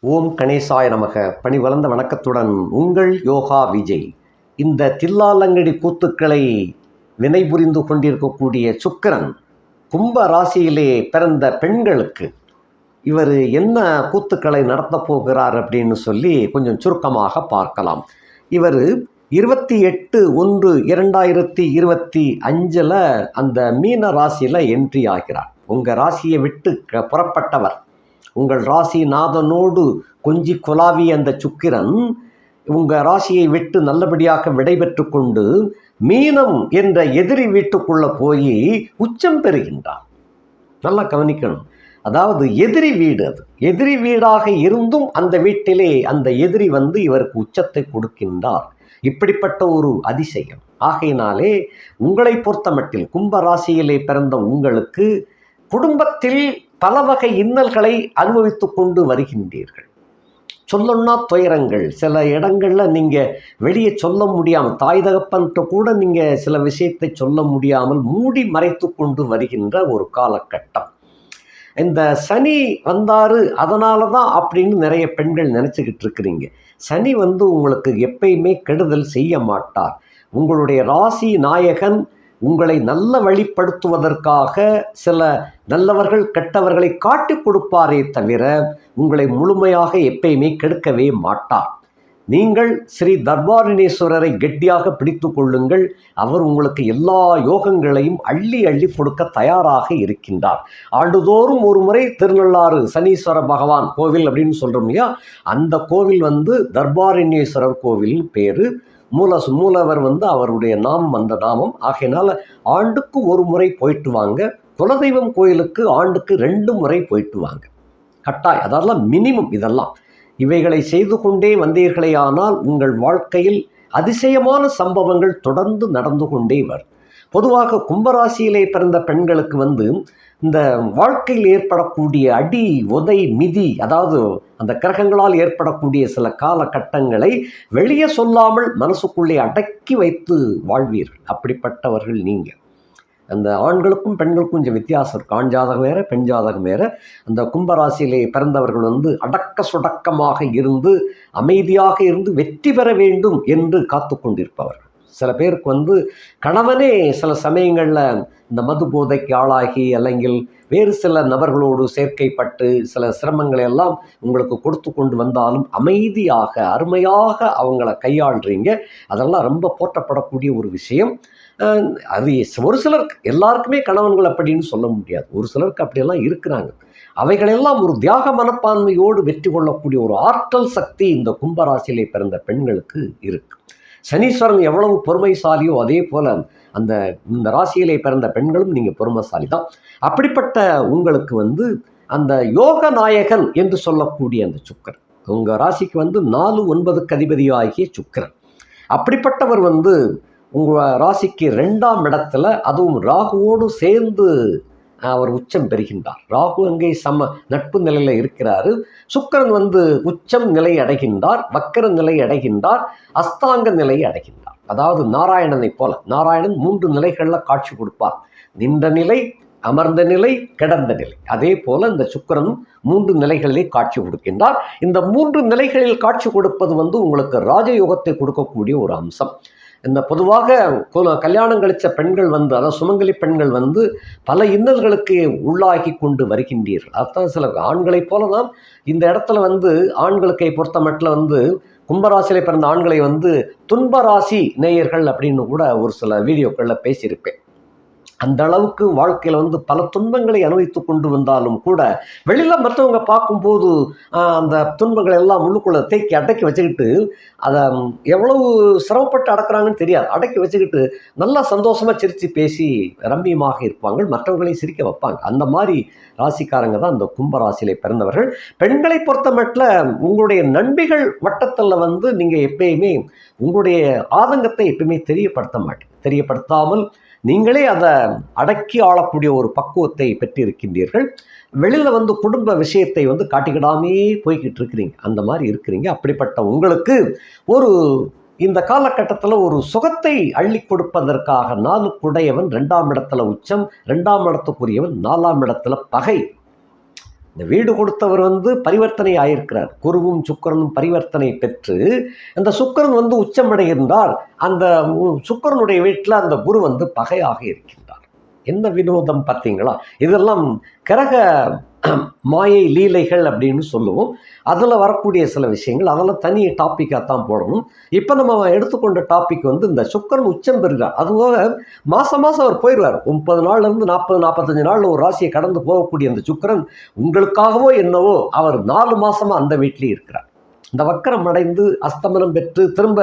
ஓம் கணேசாய நமக. பணி வளர்ந்த வணக்கத்துடன் உங்கள் யோகா விஜய். இந்த தில்லாலங்கடி கூத்துக்களை வினைபுரிந்து கொண்டிருக்கக்கூடிய சுக்கரன் கும்ப ராசியிலே பிறந்த பெண்களுக்கு இவர் என்ன கூத்துக்களை நடத்தப் போகிறார் அப்படின்னு சொல்லி கொஞ்சம் சுருக்கமாக பார்க்கலாம். இவர் இருபத்தி எட்டு ஒன்று இரண்டாயிரத்தி இருபத்தி அஞ்சில் அந்த மீன ராசியில் என்ட்ரி ஆகிறார். உங்கள் ராசியை விட்டு க- புறப்பட்டவர். உங்கள் ராசி நாதனோடு கொஞ்சி குலாவி அந்த சுக்கிரன் உங்கள் ராசியை விட்டு நல்லபடியாக விடைபெற்று கொண்டு மீனம் என்ற எதிரி வீட்டுக்குள்ளே போய் உச்சம் பெறுகின்றார் நல்லா கவனிக்கணும். அதாவது எதிரி வீடு அது. எதிரி வீடாக இருந்தும் அந்த வீட்டிலே அந்த எதிரி வந்து இவருக்கு உச்சத்தை கொடுக்கின்றார். இப்படிப்பட்ட ஒரு அதிசயம். ஆகையினாலே உங்களை பொறுத்தமட்டில் கும்ப ராசியிலே பிறந்த உங்களுக்கு குடும்பத்தில் பல வகை இன்னல்களை அனுபவித்து கொண்டு வருகின்றீர்கள். சொல்லணும்னா துயரங்கள். சில இடங்களில் நீங்கள் வெளியே சொல்ல முடியாமல் தாய் தகப்பன்கிட்ட கூட நீங்கள் சில விஷயத்தை சொல்ல முடியாமல் மூடி மறைத்து கொண்டு வருகின்ற ஒரு காலகட்டம். இந்த சனி வந்தார் அதனால தான் அப்படின்னு நிறைய பெண்கள் நினச்சிக்கிட்டு இருக்கிறீங்க. சனி வந்து உங்களுக்கு எப்பயுமே கெடுதல் செய்ய மாட்டார். உங்களுடைய ராசி நாயகன் உங்களை நல்ல வழிப்படுத்துவதற்காக சில நல்லவர்கள் கெட்டவர்களை காட்டிக் கொடுப்பாரே தவிர உங்களை முழுமையாக எப்பயுமே கெடுக்கவே மாட்டார். நீங்கள் ஸ்ரீ தர்பாரிணேஸ்வரரை கெட்டியாக பிடித்து கொள்ளுங்கள். அவர் உங்களுக்கு எல்லா யோகங்களையும் அள்ளி அள்ளி கொடுக்க தயாராக இருக்கின்றார். ஆண்டுதோறும் ஒரு முறை திருநள்ளாறு சனீஸ்வர பகவான் கோவில் அப்படின்னு சொல்கிறோம் இல்லையா? அந்த கோவில் வந்து தர்பாரண்யேஸ்வரர் கோவில் பேர். மூல மூலவர் வந்து அவருடைய நாமம் அந்த நாமம். ஆகையினால் ஆண்டுக்கு ஒரு முறை போயிட்டு வாங்க. குலதெய்வம் கோயிலுக்கு ஆண்டுக்கு ரெண்டு முறை போயிட்டு வாங்க. கட்டாய் அதெல்லாம் மினிமம் இதெல்லாம். இவைகளை செய்து கொண்டே வந்தீர்களேயானால் உங்கள் வாழ்க்கையில் அதிசயமான சம்பவங்கள் தொடர்ந்து நடந்து கொண்டே வரும். பொதுவாக கும்பராசியிலே பிறந்த பெண்களுக்கு வந்து இந்த வாழ்க்கையில் ஏற்படக்கூடிய அடி உதை மிதி அதாவது அந்த கிரகங்களால் ஏற்படக்கூடிய சில காலகட்டங்களை வெளியே சொல்லாமல் மனசுக்குள்ளே அடக்கி வைத்து வாழ்வீர்கள். அப்படிப்பட்டவர்கள் நீங்கள் அந்த ஆண்களுக்கும் பெண்களுக்கும் கொஞ்சம் வித்தியாசம் இருக்கு. ஆண் ஜாதகம் வேற பெண் ஜாதகம் வேற. அந்த கும்பராசியிலே பிறந்தவர்கள் வந்து அடக்க சுடக்கமாக இருந்து அமைதியாக இருந்து வெற்றி பெற வேண்டும் என்று காத்து கொண்டிருப்பவர்கள் சில பேருக்கு வந்து கணவனே சில சமயங்களில் இந்த மது போதைக்கு ஆளாகி അല്ലെങ്കിൽ வேறு சில நபர்களோடு சேர்க்கைப்பட்டு சில சிரமங்களை எல்லாம் உங்களுக்கு கொடுத்து கொண்டு வந்தாலும் அமைதியாக அருமையாக அவங்கள கையாளுறீங்க அதெல்லாம் ரொம்ப போற்றப்படக்கூடிய ஒரு விஷயம் அஹ் அது ஒரு சிலருக்கு எல்லாருக்குமே கணவன்கள் அப்படின்னு சொல்ல முடியாது ஒரு சிலருக்கு அப்படியெல்லாம் இருக்கிறாங்க அவைகளெல்லாம் ஒரு தியாக மனப்பான்மையோடு வெற்றி கொள்ளக்கூடிய ஒரு ஆற்றல் சக்தி இந்த கும்பராசியிலே பிறந்த பெண்களுக்கு இருக்கு சனீஸ்வரன் எவ்வளவு பொறுமைசாலியோ அதே போல் அந்த இந்த ராசியிலே பிறந்த பெண்களும் நீங்கள் பொறுமைசாலி தான் அப்படிப்பட்ட உங்களுக்கு வந்து அந்த யோக நாயகன் என்று சொல்லக்கூடிய அந்த சுக்கரன். உங்கள் ராசிக்கு வந்து நாலு ஒன்பதுக்கு அதிபதியாகிய சுக்கிரன். அப்படிப்பட்டவர் வந்து உங்கள் ராசிக்கு ரெண்டாம் இடத்துல அதுவும் ராகுவோடு சேர்ந்து அவர் உச்சம் பெறுகின்றார். ராகு அங்கே சம நட்பு நிலையில் இருக்கிறாரு. சுக்கிரன் வந்து உச்சம் நிலை அடைகின்றார் வக்கர நிலை அடைகின்றார் அஸ்தாங்க நிலை அடைகின்றார். அதாவது நாராயணனை போல நாராயணன் மூன்று நிலைகளில் காட்சி கொடுப்பார். நின்ற நிலை அமர்ந்த நிலை கிடந்த நிலை. அதே போல இந்த சுக்கிரன் மூன்று நிலைகளிலே காட்சி கொடுக்கின்றார். இந்த மூன்று நிலைகளில் காட்சி கொடுப்பது வந்து உங்களுக்கு ராஜயோகத்தை கொடுக்கக்கூடிய ஒரு அம்சம். இந்த பொதுவாக கல்யாணம் கழிச்ச பெண்கள் வந்து அதாவது சுமங்கலி பெண்கள் வந்து பல இன்னல்களுக்கு உள்ளாகி கொண்டு வருகின்றீர்கள். அதுதான் சில ஆண்களைப் போல தான் இந்த இடத்துல வந்து ஆண்களுக்கை பொறுத்த மட்டில் வந்து கும்பராசியில் பிறந்த ஆண்களை வந்து துன்பராசி நேயர்கள் அப்படின்னு கூட ஒரு சில வீடியோக்களில் பேசியிருப்பேன். அந்த அளவுக்கு வாழ்க்கையில் வந்து பல துன்பங்களை அனுபவித்து கொண்டு வந்தாலும் கூட வெளியில் மற்றவங்க பார்க்கும்போது அந்த துன்பங்களை எல்லாம் உள்ளுக்குள்ளே தேக்கி அடக்கி வச்சுக்கிட்டு அதை எவ்வளவு சிரமப்பட்டு அடக்குறாங்கன்னு தெரியாது. அடக்கி வச்சுக்கிட்டு நல்லா சந்தோஷமாக சிரித்து பேசி ரம்மியமாக இருப்பாங்க. மற்றவங்களையும் சிரிக்க வைப்பாங்க. அந்த மாதிரி ராசிக்காரங்க தான் அந்த கும்ப ராசியிலே பிறந்தவர்கள். பெண்களை பொறுத்த மட்டில் உங்களுடைய நண்பிகள் வட்டத்தில் வந்து நீங்கள் எப்பயுமே உங்களுடைய ஆதங்கத்தை எப்பயுமே தெரியப்படுத்த மாட்டீங்க. தெரியப்படுத்தாமல் நீங்களே அதை அடக்கி ஆளக்கூடிய ஒரு பக்குவத்தை பெற்றிருக்கின்றீர்கள். வெளியில் வந்து குடும்ப விஷயத்தை வந்து காட்டிக்கிடாமே போய்கிட்டு இருக்கிறீங்க. அந்த மாதிரி இருக்கிறீங்க. அப்படிப்பட்ட உங்களுக்கு ஒரு இந்த காலகட்டத்தில் ஒரு சுகத்தை அள்ளி கொடுப்பதற்காக நாலுக்குடையவன் ரெண்டாம் இடத்துல உச்சம் ரெண்டாம் இடத்துக்குரியவன் நாலாம் இடத்துல பகை. இந்த வீடு கொடுத்தவர் வந்து பரிவர்த்தனை ஆயிருக்கிறார். குருவும் சுக்கரனும் பரிவர்த்தனை பெற்று அந்த சுக்கரன் வந்து உச்சமடைகின்றார். அந்த சுக்கரனுடைய வீட்டில் அந்த குரு வந்து பகையாக இருக்கின்றார் என்ன வினோதம் பார்த்தீங்களா? இதெல்லாம் கிரக மாயை லீலைகள் அப்படின்னு சொல்லுவோம். அதில் வரக்கூடிய சில விஷயங்கள் அதெல்லாம் தனி டாப்பிக்காக தான் போடணும். இப்போ நம்ம எடுத்துக்கொண்ட டாபிக் வந்து இந்த சுக்கரன் உச்சம் பெறுகிறார். அதுபோக மாதம் மாதம் அவர் போயிடுவார். முப்பது நாள்லேருந்து நாற்பது நாற்பத்தஞ்சு நாளில் ஒரு ராசியை கடந்து போகக்கூடிய அந்த சுக்கிரன் உங்களுக்காகவோ என்னவோ அவர் நாலு மாதமாக அந்த வீட்லேயே இருக்கிறார். இந்த வக்கரம் அடைந்து அஸ்தமனம் பெற்று திரும்ப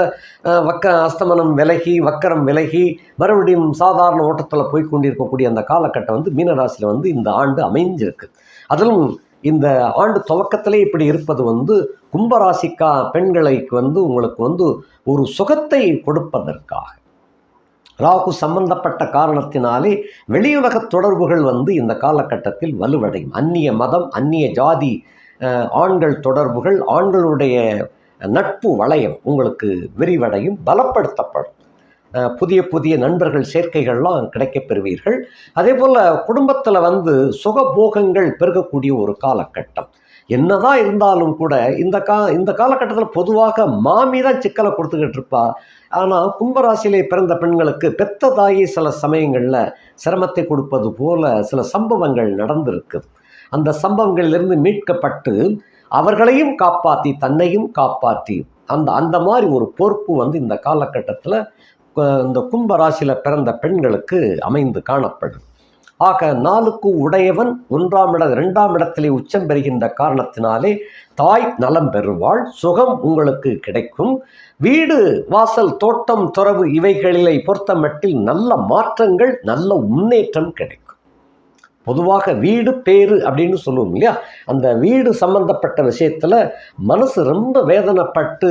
வக்க அஸ்தமனம் விலகி வக்கரம் விலகி மறுபடியும் சாதாரண ஓட்டத்தில் போய் கொண்டிருக்கக்கூடிய அந்த காலகட்டம் வந்து மீனராசியில் வந்து இந்த ஆண்டு அமைஞ்சிருக்கு. அதிலும் இந்த ஆண்டு துவக்கத்திலே இப்படி இருப்பது வந்து கும்பராசிக்கா பெண்களுக்கு வந்து உங்களுக்கு வந்து ஒரு சுகத்தை கொடுப்பதற்காக. ராகு சம்பந்தப்பட்ட காரணத்தினாலே வெளியுலக தொடர்புகள் வந்து இந்த காலகட்டத்தில் வலுவடையும். அந்நிய மதம் அந்நிய ஜாதி ஆண்கள் தொடர்புகள் ஆண்களுடைய நட்பு வளையம் உங்களுக்கு விரிவடையும் பலப்படுத்தப்படும். புதிய புதிய நண்பர்கள் சேர்க்கைகள்லாம் கிடைக்கப் பெறுவீர்கள். அதே போல் குடும்பத்தில் வந்து சுகபோகங்கள் பெருகக்கூடிய ஒரு காலகட்டம். என்னதான் இருந்தாலும் கூட இந்த கா இந்த காலகட்டத்தில் பொதுவாக மாமி தான் சிக்கலை கொடுத்துக்கிட்டு இருப்பா. ஆனால் கும்பராசியிலே பிறந்த பெண்களுக்கு பெத்த தாயை சில சமயங்களில் சிரமத்தை கொடுப்பது போல சில சம்பவங்கள் நடந்திருக்குது அந்த சம்பவங்களிலிருந்து மீட்கப்பட்டு அவர்களையும் காப்பாற்றி தன்னையும் காப்பாற்றி அந்த அந்த மாதிரி ஒரு பொறுப்பு வந்து இந்த காலகட்டத்தில் இந்த கும்பராசியில் பிறந்த பெண்களுக்கு அமைந்து காணப்படும். ஆக நாளுக்கு உடையவன் ஒன்றாம் இட ரெண்டாம் இடத்திலே உச்சம் பெறுகின்ற காரணத்தினாலே தாய் நலம் பெறுவாள் சுகம் உங்களுக்கு கிடைக்கும். வீடு வாசல் தோட்டம் துறவு இவைகளிலே பொறுத்தமட்டில் நல்ல மாற்றங்கள் நல்ல முன்னேற்றம் கிடைக்கும். பொதுவாக வீடு பேரு அப்படின்னு சொல்லுவோம் இல்லையா? அந்த வீடு சம்பந்தப்பட்ட விஷயத்தில் மனசு ரொம்ப வேதனைப்பட்டு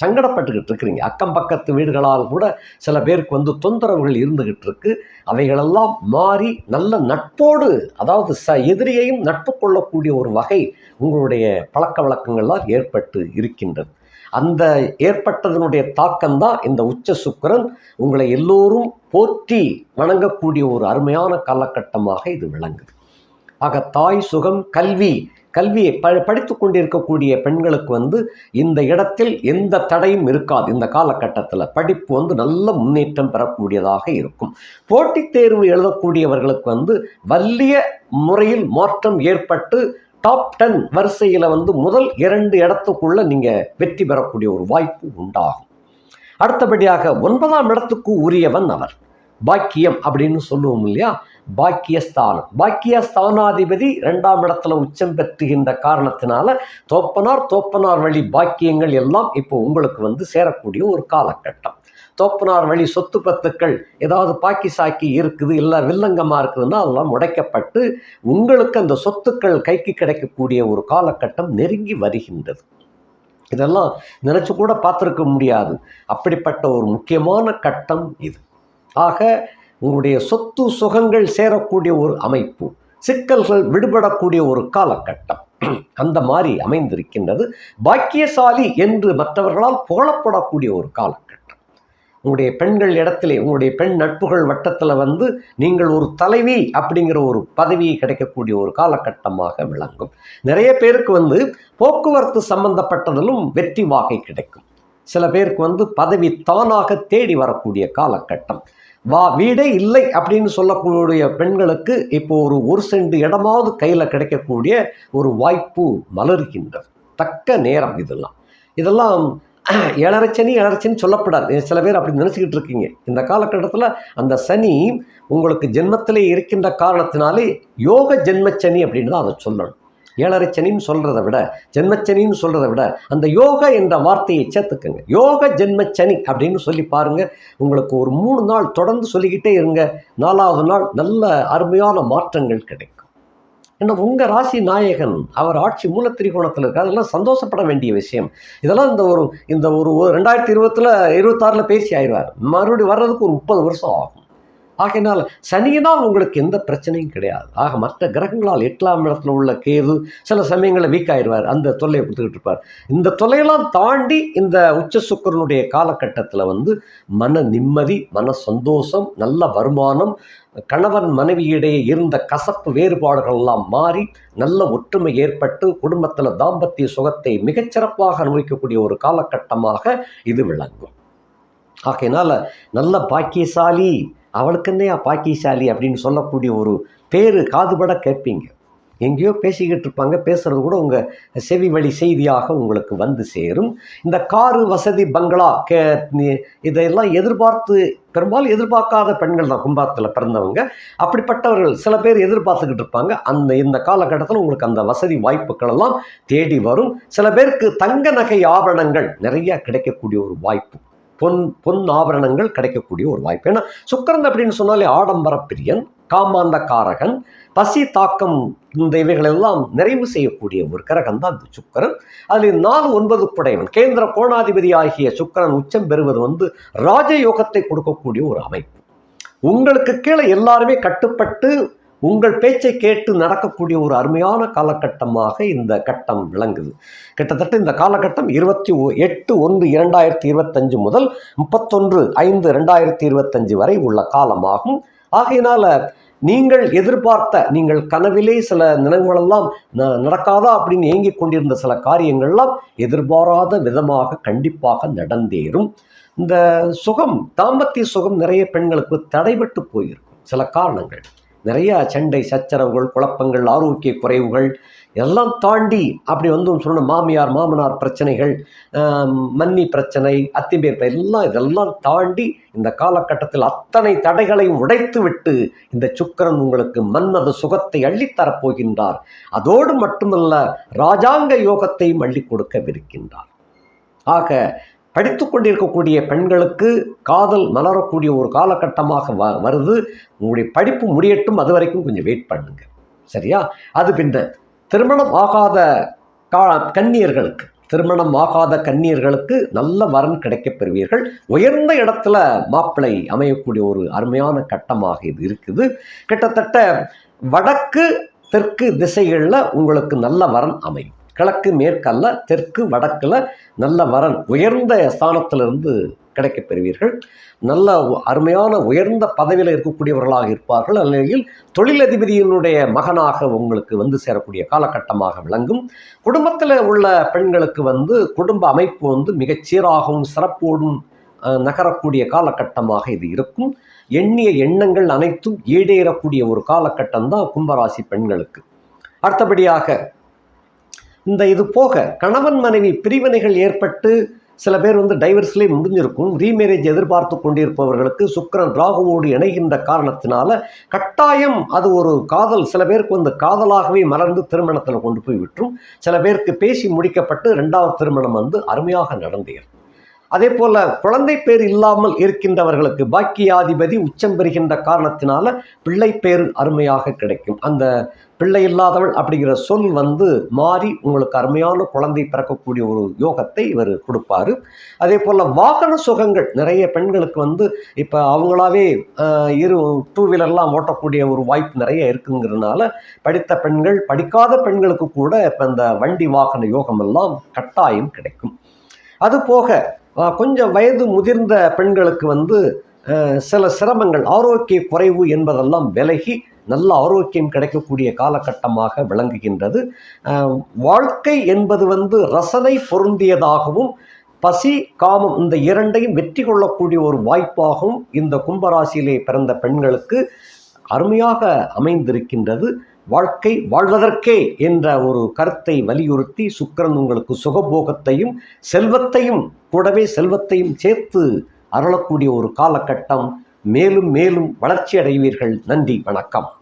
சங்கடப்பட்டுக்கிட்டு இருக்கிறீங்க. அக்கம் பக்கத்து வீடுகளால் கூட சில பேருக்கு வந்து தொந்தரவுகள் இருந்துக்கிட்டு இருக்கு. அவைகளெல்லாம் மாறி நல்ல நட்போடு அதாவது ச எதிரியையும் நட்பு கொள்ளக்கூடிய ஒரு வகை உங்களுடைய பழக்க வழக்கங்களால் ஏற்பட்டு இருக்கின்றது. அந்த ஏற்பட்டதனுடைய தாக்கம்தான் இந்த உச்ச சுக்கிரன். உங்களை எல்லோரும் போற்றி வணங்கக்கூடிய ஒரு அருமையான காலகட்டமாக இது விளங்குது. ஆக தாய் சுகம் கல்வி கல்வியை ப படித்து கொண்டிருக்கக்கூடிய பெண்களுக்கு வந்து இந்த இடத்தில் எந்த தடையும் இருக்காது. இந்த காலகட்டத்தில் படிப்பு வந்து நல்ல முன்னேற்றம் பெறக்கூடியதாக இருக்கும். போட்டித் தேர்வு எழுதக்கூடியவர்களுக்கு வந்து வல்லிய முறையில் மாற்றம் ஏற்பட்டு டாப் டென் வரிசையில் வந்து முதல் இரண்டு இடத்துக்குள்ள நீங்கள் வெற்றி பெறக்கூடிய ஒரு வாய்ப்பு உண்டாகும். அடுத்தபடியாக ஒன்பதாம் இடத்துக்கு உரியவன் அவர். பாக்கியம் அப்படின்னு சொல்லுவோம் இல்லையா? பாக்கியஸ்தானம். பாக்கியஸ்தானாதிபதி ரெண்டாம் இடத்துல உச்சம் பெற்றுகின்ற காரணத்தினால தோப்பனார் தோப்பனார் வழி பாக்கியங்கள் எல்லாம் இப்போ உங்களுக்கு வந்து சேரக்கூடிய ஒரு காலகட்டம். தோப்பனார் வழி சொத்து பத்துக்கள் ஏதாவது பாக்கி சாக்கி இருக்குது இல்லை வில்லங்கமாக இருக்குதுன்னா அதெல்லாம் உடைக்கப்பட்டு உங்களுக்கு அந்த சொத்துக்கள் கைக்கு கிடைக்கக்கூடிய ஒரு காலகட்டம் நெருங்கி வருகின்றது. இதெல்லாம் நினச்சி கூட பார்த்துருக்க முடியாது. அப்படிப்பட்ட ஒரு முக்கியமான கட்டம் இது. ஆக உங்களுடைய சொத்து சுகங்கள் சேரக்கூடிய ஒரு அமைப்பு சிக்கல்கள் விடுபடக்கூடிய ஒரு காலகட்டம் அந்த மாதிரி அமைந்திருக்கின்றது. பாக்கியசாலி என்று மற்றவர்களால் புகழப்படக்கூடிய ஒரு காலம். உங்களுடைய பெண்கள் இடத்திலே உங்களுடைய பெண் நட்புகள் வட்டத்தில் வந்து நீங்கள் ஒரு தலைவி அப்படிங்கிற ஒரு பதவி கிடைக்கக்கூடிய ஒரு காலகட்டமாக விளங்கும். நிறைய பேருக்கு வந்து போக்குவரத்து சம்பந்தப்பட்டதிலும் வெற்றி வாகை கிடைக்கும். சில பேருக்கு வந்து பதவி தானாக தேடி வரக்கூடிய காலகட்டம். வா வீடே இல்லை அப்படின்னு சொல்லக்கூடிய பெண்களுக்கு இப்போ ஒரு ஒரு சென்ட் இடமாவது கையில் கிடைக்கக்கூடிய ஒரு வாய்ப்பு மலர்கின்றது. தக்க நேரம் இதெல்லாம். இதெல்லாம் ஏழரை சனி ஏழரை சனி சொல்லப்படாது. சில பேர் அப்படி நினச்சிக்கிட்டு இருக்கீங்க. இந்த காலகட்டத்தில் அந்த சனி உங்களுக்கு ஜென்மத்திலே இருக்கின்ற காரணத்தினாலே யோக ஜென்மச்சனி அப்படின்னு தான் அதை சொல்லணும். ஏழரை சனின்னு சொல்கிறத விட ஜென்மச்சனின்னு சொல்கிறத விட அந்த யோக என்ற வார்த்தையை சேர்த்துக்கங்க. யோக ஜென்மச்சனி அப்படின்னு சொல்லி பாருங்கள் உங்களுக்கு ஒரு மூணு நாள் தொடர்ந்து சொல்லிக்கிட்டே இருங்க. நாலாவது நாள் நல்ல அருமையான மாற்றங்கள் கிடைக்கும். ஏன்னா உங்கள் ராசி நாயகன் அவர் ஆட்சி மூல திரிகோணத்தில் இருக்கு அதெல்லாம் சந்தோஷப்பட வேண்டிய விஷயம். இதெல்லாம் இந்த ஒரு இந்த ஒரு ஒரு ரெண்டாயிரத்தி இருபத்தில் இருபத்தாறில் பேசி ஆயிடுவார். மறுபடியும் வர்றதுக்கு ஒரு முப்பது வருஷம் ஆகும். ஆகையினால் சனியினால் உங்களுக்கு எந்த பிரச்சனையும் கிடையாது. ஆக மற்ற கிரகங்களால் எட்டாம் இடத்துல உள்ள கேது சில சமயங்களில் வீக் ஆயிடுவார் அந்த தொல்லையை கொடுத்துக்கிட்டு இருப்பார். இந்த தொல்லையெல்லாம் தாண்டி இந்த உச்ச சுக்கரனுடைய காலகட்டத்தில் வந்து மன நிம்மதி மன சந்தோஷம் நல்ல வருமானம் கணவன் மனைவியிடையே இருந்த கசப்பு வேறுபாடுகள் எல்லாம் மாறி நல்ல ஒற்றுமை ஏற்பட்டு குடும்பத்தில் தாம்பத்திய சுகத்தை மிகச்சிறப்பாக அனுபவிக்கக்கூடிய ஒரு காலகட்டமாக இது விளங்கும். ஆகையினால் நல்ல பாக்கியசாலி அவளுக்குன்னே பாக்கியசாலி அப்படின்னு சொல்லக்கூடிய ஒரு பேர் காதுபட கேட்பீங்க. எங்கேயோ பேசிக்கிட்டு இருப்பாங்க பேசுறது கூட உங்கள் செவி வழி செய்தியாக உங்களுக்கு வந்து சேரும். இந்த காரு வசதி பங்களா கே இதையெல்லாம் எதிர்பார்த்து பெரும்பாலும் எதிர்பார்க்காத பெண்கள் தான் கும்பாரத்தில் பிறந்தவங்க. அப்படிப்பட்டவர்கள் சில பேர் எதிர்பார்த்துக்கிட்டு இருப்பாங்க. அந்த இந்த காலகட்டத்தில் உங்களுக்கு அந்த வசதி வாய்ப்புகள் எல்லாம் தேடி வரும். சில பேருக்கு தங்க நகை ஆபரணங்கள் நிறைய கிடைக்கக்கூடிய ஒரு வாய்ப்பு. பொன் பொன் ஆபரணங்கள் கிடைக்கக்கூடிய ஒரு வாய்ப்பு. ஏன்னா சுக்கரன் அப்படின்னு சொன்னாலே ஆடம்பர பிரியன் காமாந்த காரகன் பசி தாக்கம் இந்த இவைகளெல்லாம் நிறைவு செய்யக்கூடிய ஒரு கிரகம் தான் இந்த சுக்கரன். அதில் நாலு ஒன்பது புடையவன். கேந்திர கோணாதிபதி ஆகிய சுக்கரன் உச்சம் பெறுவது வந்து ராஜயோகத்தை கொடுக்கக்கூடிய ஒரு அமைப்பு. உங்களுக்கு கீழே எல்லாருமே கட்டுப்பட்டு உங்கள் பேச்சை கேட்டு நடக்கக்கூடிய ஒரு அருமையான காலகட்டமாக இந்த கட்டம் விளங்குது. கிட்டத்தட்ட இந்த காலகட்டம் இருபத்தி ஒ- எட்டு ஒன்று இரண்டாயிரத்தி இருபத்தஞ்சு முதல் முப்பத்தொன்று ஐந்து ரெண்டாயிரத்தி இருபத்தஞ்சு வரை உள்ள காலமாகும். ஆகையினால் நீங்கள் எதிர்பார்த்த நீங்கள் கனவிலே சில நினைவுகளெல்லாம் ந- நடக்காதா அப்படின்னு ஏங்கிக் கொண்டிருந்த சில காரியங்கள்லாம் எதிர்பாராத விதமாக கண்டிப்பாக நடந்தேறும். இந்த சுகம் தாம்பத்திய சுகம் நிறைய பெண்களுக்கு தடைபட்டு போயிருக்கும். சில காரணங்கள். நிறையா சண்டை சச்சரவுகள் குழப்பங்கள் ஆரோக்கிய குறைவுகள் எல்லாம் தாண்டி அப்படி வந்து சொன்ன மாமியார் மாமனார் பிரச்சனைகள் மன்னி பிரச்சனை அத்திம்பேர் எல்லாம் இதெல்லாம் தாண்டி இந்த காலகட்டத்தில் அத்தனை தடைகளையும் உடைத்து விட்டு இந்த சுக்கிரன் உங்களுக்கு மன்மத சுகத்தை அள்ளித்தரப் போகின்றார் அதோடு மட்டுமல்ல ராஜாங்க யோகத்தையும் அள்ளி கொடுக்கவிருக்கின்றார். ஆக படித்து கொண்டிருக்கக்கூடிய பெண்களுக்கு காதல் மலரக்கூடிய ஒரு காலகட்டமாக வ வருது. உங்களுடைய படிப்பு முடியட்டும் அது வரைக்கும் கொஞ்சம் வெயிட் பண்ணுங்க. சரியா? அது பின்ன திருமணம் ஆகாத கா கன்னியர்களுக்கு திருமணம் ஆகாத கன்னியர்களுக்கு நல்ல வரன் கிடைக்கப் பெறுவீர்கள். உயர்ந்த இடத்துல மாப்பிள்ளை அமையக்கூடிய ஒரு அருமையான கட்டமாக இது இருக்குது. கிட்டத்தட்ட வடக்கு தெற்கு திசைகளில் உங்களுக்கு நல்ல வரன் அமையும். கிழக்கு மேற்கல்ல தெற்கு வடக்கில் நல்ல வரன் உயர்ந்த ஸ்தானத்திலிருந்து கிடைக்கப் பெறுவீர்கள். நல்ல அருமையான உயர்ந்த பதவியில் இருக்கக்கூடியவர்களாக இருப்பார்கள். அந்நிலையில் தொழிலதிபதியினுடைய மகனாக உங்களுக்கு வந்து சேரக்கூடிய காலகட்டமாக விளங்கும். குடும்பத்தில் உள்ள பெண்களுக்கு வந்து குடும்ப அமைப்பு வந்து மிகச் சீராகவும் சிறப்போடும் நகரக்கூடிய காலகட்டமாக இது இருக்கும். எண்ணிய எண்ணங்கள் அனைத்தும் ஈடேறக்கூடிய ஒரு காலகட்டம் தான் கும்பராசி பெண்களுக்கு. அடுத்தபடியாக இந்த இது போக கணவன் மனைவி பிரிவினைகள் ஏற்பட்டு சில பேர் வந்து டைவர்ஸ்லேயே முடிஞ்சிருக்கும். ரீமேரேஜ் எதிர்பார்த்து கொண்டிருப்பவர்களுக்கு சுக்கரன் ராகுவோடு இணைகின்ற காரணத்தினால கட்டாயம் அது ஒரு காதல். சில பேருக்கு வந்து காதலாகவே மலர்ந்து திருமணத்தில் கொண்டு போய் விட்டுரும். சில பேருக்கு பேசி முடிக்கப்பட்டு ரெண்டாவது திருமணம் வந்து அருமையாக நடந்தேன் அதே போல் குழந்தை பேர் இல்லாமல் இருக்கின்றவர்களுக்கு பாக்கியாதிபதி உச்சம் பெறுகின்ற காரணத்தினால பிள்ளை பேர் அருமையாக கிடைக்கும். அந்த பிள்ளை இல்லாதவள் அப்படிங்கிற சொல் வந்து மாறி உங்களுக்கு அருமையான குழந்தை பிறக்கக்கூடிய ஒரு யோகத்தை இவர் கொடுப்பாரு. அதே போல் வாகன சுகங்கள் நிறைய பெண்களுக்கு வந்து இப்போ அவங்களாவே இரு டூ வீலர்லாம் ஓட்டக்கூடிய ஒரு வாய்ப்பு நிறைய இருக்குங்கிறதுனால படித்த பெண்கள் படிக்காத பெண்களுக்கு கூட இப்போ இந்த வண்டி வாகன யோகம் எல்லாம் கட்டாயம் கிடைக்கும். அது போக கொஞ்சம் வயது முதிர்ந்த பெண்களுக்கு வந்து சில சிரமங்கள் ஆரோக்கிய குறைவு என்பதெல்லாம் விலகி நல்ல ஆரோக்கியம் கிடைக்கக்கூடிய காலகட்டமாக விளங்குகின்றது. வாழ்க்கை என்பது வந்து ரசனை பொருந்தியதாகவும் பசி காமம் இந்த இரண்டையும் வெற்றி கொள்ளக்கூடிய ஒரு வாய்ப்பாகவும் இந்த கும்பராசியிலே பிறந்த பெண்களுக்கு அருமையாக அமைந்திருக்கின்றது. வாழ்க்கை வாழ்வதற்கே என்ற ஒரு கருத்தை வலியுறுத்தி சுக்கிரன் உங்களுக்கு சுகபோகத்தையும் செல்வத்தையும் கூடவே செல்வத்தையும் சேர்த்து அருளக்கூடிய ஒரு காலகட்டம் மேலும் மேலும் வளர்ச்சி அடைவீர்கள். நன்றி வணக்கம்.